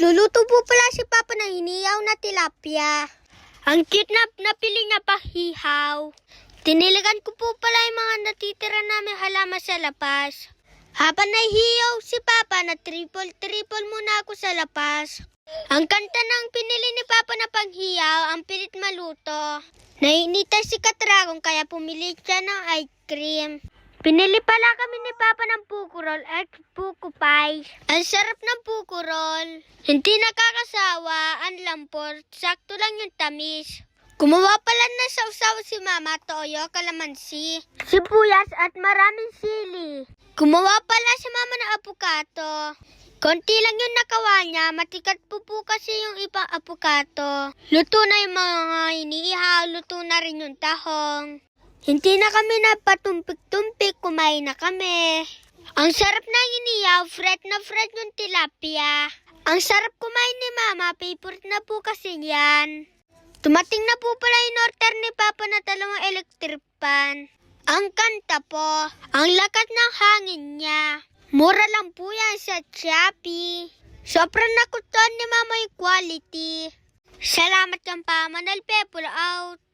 Nagluluto po pala si Papa ng hiniyaw na tilapia. Ang cute na napili niya pa hihaw. Tiniligan ko po pala yung mga natitira namin halaman sa lapas. Habang nahihiyaw si Papa na triple-triple muna ako sa lapas. Ang kanta ng pinili ni Papa na panghiyaw, ang pilit maluto. Nainitan si Katragong kaya pumili siya ng ice cream. Pinili pala kami ni Papa ng pukurol at puko pie. Ang sarap ng pukurol. Hindi nakakasawa, ang lampor, sakto lang yung tamis. Gumawa pala na sausaw si Mama, toyo, kalamansi, sibuyas at maraming sili. Gumawa pala si Mama ng apukato. Konti lang yung nakawa niya, matikat po po kasi yung ibang apukato. Luto na yung mga iniihaw, luto na rin yung tahong. Hindi na kami napatumpik-tumpik, kumain na kami. Ang sarap na iniyaw, fret na fret yung tilapia. Ang sarap kumain ni Mama, favorite na po kasi yan. Tumating na po pala yung order ni Papa na dalawang electric pan. Ang kanta po, ang lakat ng hangin niya. Mura lang po yan sa Shopee. Sobrang nakutuan ni Mama yung quality. Salamat kang pa, Manal People out.